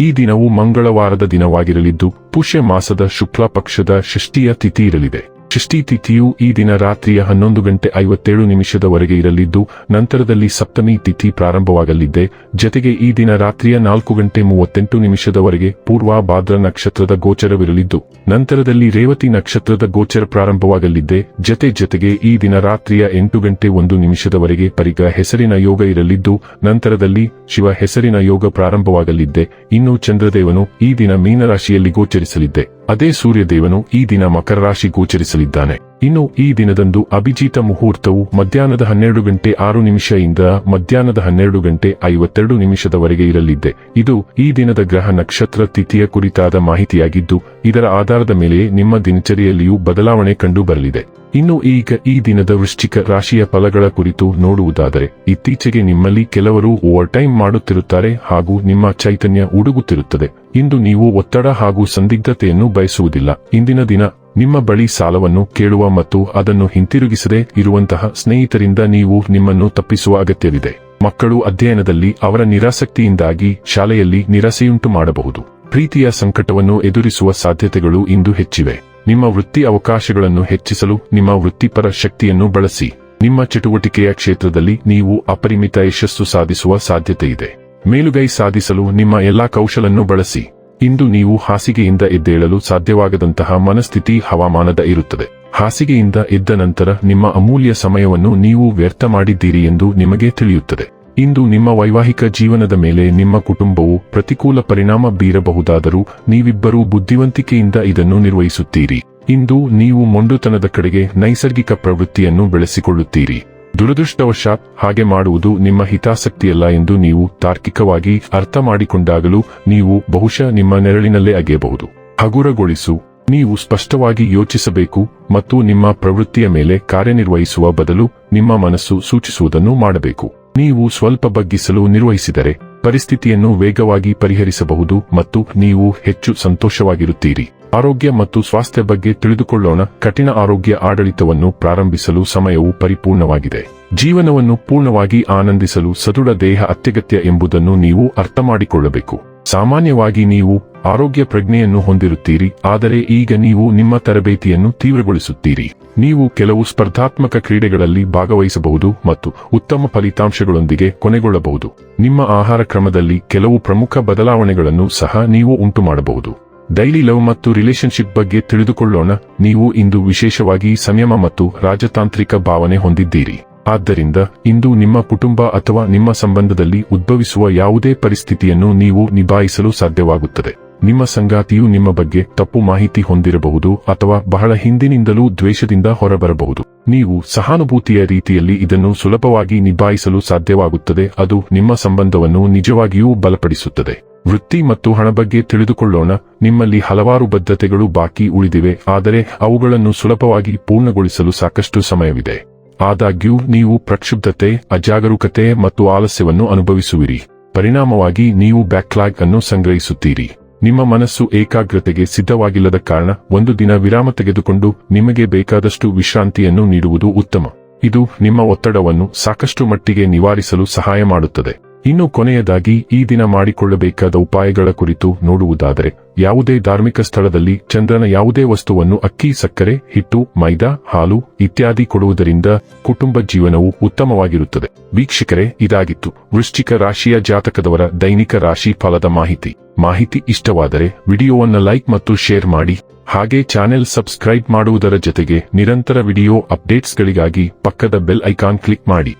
ಈ ದಿನವು ಮಂಗಳವಾರದ ದಿನವಾಗಿರಲಿದ್ದು ಪುಷ್ಯ ಮಾಸದ ಶುಕ್ಲ ಪಕ್ಷದ ಷಷ್ಠಿಯ ತಿಥಿ ಇರಲಿದೆ. ಷಷ್ಠಿ ತಿಥಿಯು ಈ ದಿನ ರಾತ್ರಿಯ ಹನ್ನೊಂದು ಗಂಟೆ ಐವತ್ತೇಳು ನಿಮಿಷದವರೆಗೆ ಇರಲಿದ್ದು, ನಂತರದಲ್ಲಿ ಸಪ್ತಮಿ ತಿಥಿ ಪ್ರಾರಂಭವಾಗಲಿದ್ದೆ ಜತೆಗೆ ಈ ದಿನ ರಾತ್ರಿಯ ನಾಲ್ಕು ಗಂಟೆ ಮೂವತ್ತೆಂಟು ನಿಮಿಷದವರೆಗೆ ಪೂರ್ವ ಭಾದ್ರ ನಕ್ಷತ್ರದ ಗೋಚರವಿರಲಿದ್ದು, ನಂತರದಲ್ಲಿ ರೇವತಿ ನಕ್ಷತ್ರದ ಗೋಚರ ಪ್ರಾರಂಭವಾಗಲಿದ್ದೆ ಜತೆ ಜತೆಗೆ ಈ ದಿನ ರಾತ್ರಿಯ ಎಂಟು ಗಂಟೆ ಒಂದು ನಿಮಿಷದವರೆಗೆ ಪರಿಗ ಹೆಸರಿನ ಯೋಗ ಇರಲಿದ್ದು, ನಂತರದಲ್ಲಿ ಶಿವ ಹೆಸರಿನ ಯೋಗ ಪ್ರಾರಂಭವಾಗಲಿದ್ದೆ ಇನ್ನು ಚಂದ್ರದೇವನು ಈ ದಿನ ಮೀನರಾಶಿಯಲ್ಲಿ ಗೋಚರಿಸಲಿದ್ದೆ ಅದೇ ಸೂರ್ಯದೇವನು ಈ ದಿನ ಮಕರ ರಾಶಿ ಗೋಚರಿಸಲಿದ್ದಾನೆ. ಇನ್ನು ಈ ದಿನದಂದು ಅಭಿಜಿತ ಮುಹೂರ್ತವು ಮಧ್ಯಾಹ್ನದ ಹನ್ನೆರಡು ಗಂಟೆ ಆರು ನಿಮಿಷದಿಂದ ಮಧ್ಯಾಹ್ನದ ಹನ್ನೆರಡು ಗಂಟೆ ಐವತ್ತೆರಡು ನಿಮಿಷದವರೆಗೆ ಇರಲಿದೆ ಇದು ಈ ದಿನದ ಗ್ರಹ ನಕ್ಷತ್ರ ತಿಥಿಯ ಕುರಿತಾದ ಮಾಹಿತಿಯಾಗಿದ್ದು, ಇದರ ಆಧಾರದ ಮೇಲೆ ನಿಮ್ಮ ದಿನಚರಿಯಲ್ಲಿಯೂ ಬದಲಾವಣೆ ಕಂಡು ಬರಲಿದೆ. ಇನ್ನು ಈಗ ಈ ದಿನದ ವೃಶ್ಚಿಕ ರಾಶಿಯ ಫಲಗಳ ಕುರಿತು ನೋಡುವುದಾದರೆ, ಇತ್ತೀಚೆಗೆ ನಿಮ್ಮಲ್ಲಿ ಕೆಲವರು ಓವರ್ ಟೈಮ್ ಮಾಡುತ್ತಿರುತ್ತಾರೆ ಹಾಗೂ ನಿಮ್ಮ ಚೈತನ್ಯ ಉಡುಗುತ್ತಿರುತ್ತದೆ. ಇಂದು ನೀವು ಒತ್ತಡ ಹಾಗೂ ಸಂದಿಗ್ಧತೆಯನ್ನು ಬಯಸುವುದಿಲ್ಲ. ಇಂದಿನ ದಿನ ನಿಮ್ಮ ಬಳಿ ಸಾಲವನ್ನು ಕೇಳುವ ಮತ್ತು ಅದನ್ನು ಹಿಂತಿರುಗಿಸದೆ ಇರುವಂತಹ ಸ್ನೇಹಿತರಿಂದ ನೀವು ನಿಮ್ಮನ್ನು ತಪ್ಪಿಸುವ ಅಗತ್ಯವಿದೆ. ಮಕ್ಕಳು ಅಧ್ಯಯನದಲ್ಲಿ ಅವರ ನಿರಾಸಕ್ತಿಯಿಂದಾಗಿ ಶಾಲೆಯಲ್ಲಿ ನಿರಾಸೆಯುಂಟು ಮಾಡಬಹುದು. ಪ್ರೀತಿಯ ಸಂಕಟವನ್ನು ಎದುರಿಸುವ ಸಾಧ್ಯತೆಗಳು ಇಂದು ಹೆಚ್ಚಿವೆ. ನಿಮ್ಮ ವೃತ್ತಿ ಅವಕಾಶಗಳನ್ನು ಹೆಚ್ಚಿಸಲು ನಿಮ್ಮ ವೃತ್ತಿಪರ ಶಕ್ತಿಯನ್ನು ಬಳಸಿ. ನಿಮ್ಮ ಚಟುವಟಿಕೆಯ ಕ್ಷೇತ್ರದಲ್ಲಿ ನೀವು ಅಪರಿಮಿತ ಯಶಸ್ಸು ಸಾಧಿಸುವ ಸಾಧ್ಯತೆ ಇದೆ ಮೇಲುಗೈ ಸಾಧಿಸಲು ನಿಮ್ಮ ಎಲ್ಲಾ ಕೌಶಲನ್ನು ಬಳಸಿ. ಇಂದು ನೀವು ಹಾಸಿಗೆಯಿಂದ ಎದ್ದೇಳಲು ಸಾಧ್ಯವಾಗದಂತಹ ಮನಸ್ಥಿತಿ ಹವಾಮಾನದ ಇರುತ್ತದೆ. ಹಾಸಿಗೆಯಿಂದ ಎದ್ದ ನಂತರ ನಿಮ್ಮ ಅಮೂಲ್ಯ ಸಮಯವನ್ನು ನೀವು ವ್ಯರ್ಥ ಮಾಡಿದ್ದೀರಿ ಎಂದು ನಿಮಗೆ ತಿಳಿಯುತ್ತದೆ. ಇಂದು ನಿಮ್ಮ ವೈವಾಹಿಕ ಜೀವನದ ಮೇಲೆ ನಿಮ್ಮ ಕುಟುಂಬವು ಪ್ರತಿಕೂಲ ಪರಿಣಾಮ ಬೀರಬಹುದಾದರೂ ನೀವಿಬ್ಬರೂ ಬುದ್ಧಿವಂತಿಕೆಯಿಂದ ಇದನ್ನು ನಿರ್ವಹಿಸುತ್ತೀರಿ. ಇಂದು ನೀವು ಮೊಂಡುತನದ ಕಡೆಗೆ ನೈಸರ್ಗಿಕ ಪ್ರವೃತ್ತಿಯನ್ನು ಬೆಳೆಸಿಕೊಳ್ಳುತ್ತೀರಿ. ದುರದೃಷ್ಟವಶಾತ್ ಹಾಗೆ ಮಾಡುವುದು ನಿಮ್ಮ ಹಿತಾಸಕ್ತಿಯಲ್ಲ ಎಂದು ನೀವು ತಾರ್ಕಿಕವಾಗಿ ಅರ್ಥ ಮಾಡಿಕೊಂಡಾಗಲೂ ನೀವು ಬಹುಶಃ ನಿಮ್ಮ ನೆರಳಿನಲ್ಲೇ ಅಗೆಯಬಹುದು. ಹಗುರಗೊಳಿಸು. ನೀವು ಸ್ಪಷ್ಟವಾಗಿ ಯೋಚಿಸಬೇಕು ಮತ್ತು ನಿಮ್ಮ ಪ್ರವೃತ್ತಿಯ ಮೇಲೆ ಕಾರ್ಯನಿರ್ವಹಿಸುವ ಬದಲು ನಿಮ್ಮ ಮನಸ್ಸು ಸೂಚಿಸುವುದನ್ನು ಮಾಡಬೇಕು. ನೀವು ಸ್ವಲ್ಪ ಬಗ್ಗಿಸಲು ನಿರ್ವಹಿಸಿದರೆ ಪರಿಸ್ಥಿತಿಯನ್ನು ವೇಗವಾಗಿ ಪರಿಹರಿಸಬಹುದು ಮತ್ತು ನೀವು ಹೆಚ್ಚು ಸಂತೋಷವಾಗಿರುತ್ತೀರಿ. ಆರೋಗ್ಯ ಮತ್ತು ಸ್ವಾಸ್ಥ್ಯ ಬಗ್ಗೆ ತಿಳಿದುಕೊಳ್ಳೋಣ. ಕಠಿಣ ಆರೋಗ್ಯ ಆಡಳಿತವನ್ನು ಪ್ರಾರಂಭಿಸಲು ಸಮಯವು ಪರಿಪೂರ್ಣವಾಗಿದೆ. ಜೀವನವನ್ನು ಪೂರ್ಣವಾಗಿ ಆನಂದಿಸಲು ಸದೃಢ ದೇಹ ಅತ್ಯಗತ್ಯ ಎಂಬುದನ್ನು ನೀವು ಅರ್ಥ ಮಾಡಿಕೊಳ್ಳಬೇಕು ಸಾಮಾನ್ಯವಾಗಿ ನೀವು ಆರೋಗ್ಯ ಪ್ರಜ್ಞೆಯನ್ನು ಹೊಂದಿರುತ್ತೀರಿ, ಆದರೆ ಈಗ ನೀವು ನಿಮ್ಮ ತರಬೇತಿಯನ್ನು ತೀವ್ರಗೊಳಿಸುತ್ತೀರಿ. ನೀವು ಕೆಲವು ಸ್ಪರ್ಧಾತ್ಮಕ ಕ್ರೀಡೆಗಳಲ್ಲಿ ಭಾಗವಹಿಸಬಹುದು ಮತ್ತು ಉತ್ತಮ ಫಲಿತಾಂಶಗಳೊಂದಿಗೆ ಕೊನೆಗೊಳ್ಳಬಹುದು. ನಿಮ್ಮ ಆಹಾರ ಕ್ರಮದಲ್ಲಿ ಕೆಲವು ಪ್ರಮುಖ ಬದಲಾವಣೆಗಳನ್ನು ಸಹ ನೀವು ಉಂಟು ಮಾಡಬಹುದು ಡೈಲಿ ಲವ್ ಮತ್ತು ರಿಲೇಶನ್ಶಿಪ್ ಬಗ್ಗೆ ತಿಳಿದುಕೊಳ್ಳೋಣ. ನೀವು ಇಂದು ವಿಶೇಷವಾಗಿ ಸಂಯಮ ಮತ್ತು ರಾಜತಾಂತ್ರಿಕ ಭಾವನೆ ಹೊಂದಿದ್ದೀರಿ. ಆದ್ದರಿಂದ, ಇಂದು ನಿಮ್ಮ ಕುಟುಂಬ ಅಥವಾ ನಿಮ್ಮ ಸಂಬಂಧದಲ್ಲಿ ಉದ್ಭವಿಸುವ ಯಾವುದೇ ಪರಿಸ್ಥಿತಿಯನ್ನು ನೀವು ನಿಭಾಯಿಸಲು ಸಾಧ್ಯವಾಗುತ್ತದೆ. ನಿಮ್ಮ ಸಂಗಾತಿಯು ನಿಮ್ಮ ಬಗ್ಗೆ ತಪ್ಪು ಮಾಹಿತಿ ಹೊಂದಿರಬಹುದು ಅಥವಾ ಬಹಳ ಹಿಂದಿನಿಂದಲೂ ದ್ವೇಷದಿಂದ ಹೊರಬರಬಹುದು. ನೀವು ಸಹಾನುಭೂತಿಯ ರೀತಿಯಲ್ಲಿ ಇದನ್ನು ಸುಲಭವಾಗಿ ನಿಭಾಯಿಸಲು ಸಾಧ್ಯವಾಗುತ್ತದೆ. ಅದು ನಿಮ್ಮ ಸಂಬಂಧವನ್ನು ನಿಜವಾಗಿಯೂ ಬಲಪಡಿಸುತ್ತದೆ. ವೃತ್ತಿ ಮತ್ತು ಹಣ ಬಗ್ಗೆ ತಿಳಿದುಕೊಳ್ಳೋಣ. ನಿಮ್ಮಲ್ಲಿ ಹಲವಾರು ಬದ್ಧತೆಗಳು ಬಾಕಿ ಉಳಿದಿವೆ, ಆದರೆ ಅವುಗಳನ್ನು ಸುಲಭವಾಗಿ ಪೂರ್ಣಗೊಳಿಸಲು ಸಾಕಷ್ಟು ಸಮಯವಿದೆ. ಆದಾಗ್ಯೂ, ನೀವು ಪ್ರಕ್ಷುಬ್ಧತೆ, ಅಜಾಗರೂಕತೆ ಮತ್ತು ಆಲಸ್ಯವನ್ನು ಅನುಭವಿಸುವಿರಿ. ಪರಿಣಾಮವಾಗಿ, ನೀವು ಬ್ಯಾಕ್ಲಾಗ್ ಅನ್ನು ಸಂಗ್ರಹಿಸುತ್ತೀರಿ. ನಿಮ್ಮ ಮನಸ್ಸು ಏಕಾಗ್ರತೆಗೆ ಸಿದ್ಧವಾಗಿಲ್ಲದ ಕಾರಣ, ಒಂದು ದಿನ ವಿರಾಮ ತೆಗೆದುಕೊಂಡು ನಿಮಗೆ ಬೇಕಾದಷ್ಟು ವಿಶ್ರಾಂತಿಯನ್ನು ನೀಡುವುದು ಉತ್ತಮ. ಇದು ನಿಮ್ಮ ಒತ್ತಡವನ್ನು ಸಾಕಷ್ಟು ಮಟ್ಟಿಗೆ ನಿವಾರಿಸಲು ಸಹಾಯ ಮಾಡುತ್ತದೆ. ಇನ್ನು ಕೊನೆಯದಾಗಿ ಈ ದಿನ ಮಾಡಿಕೊಳ್ಳಬೇಕಾದ ಉಪಾಯಗಳ ಕುರಿತು ನೋಡುವುದಾದರೆ, ಯಾವುದೇ ಧಾರ್ಮಿಕ ಸ್ಥಳದಲ್ಲಿ ಚಂದ್ರನ ಯಾವುದೇ ವಸ್ತುವನ್ನು ಅಕ್ಕಿ, ಸಕ್ಕರೆ, ಹಿಟ್ಟು, ಮೈದಾ, ಹಾಲು ಇತ್ಯಾದಿ ಕೊಡುವುದರಿಂದ ಕುಟುಂಬ ಜೀವನವು ಉತ್ತಮವಾಗಿರುತ್ತದೆ. ವೀಕ್ಷಕರೇ, ಇದಾಗಿತ್ತು ವೃಶ್ಚಿಕ ರಾಶಿಯ ಜಾತಕದವರ ದೈನಿಕ ರಾಶಿ ಫಲದ ಮಾಹಿತಿ. ಮಾಹಿತಿ ಇಷ್ಟವಾದರೆ ವಿಡಿಯೋವನ್ನು ಲೈಕ್ ಮತ್ತು ಶೇರ್ ಮಾಡಿ, ಹಾಗೆ ಚಾನೆಲ್ ಸಬ್ಸ್ಕ್ರೈಬ್ ಮಾಡುವುದರ ಜೊತೆಗೆ ನಿರಂತರ ವಿಡಿಯೋ ಅಪ್ಡೇಟ್ಸ್ಗಳಿಗಾಗಿ ಪಕ್ಕದ ಬೆಲ್ ಐಕಾನ್ ಕ್ಲಿಕ್ ಮಾಡಿ.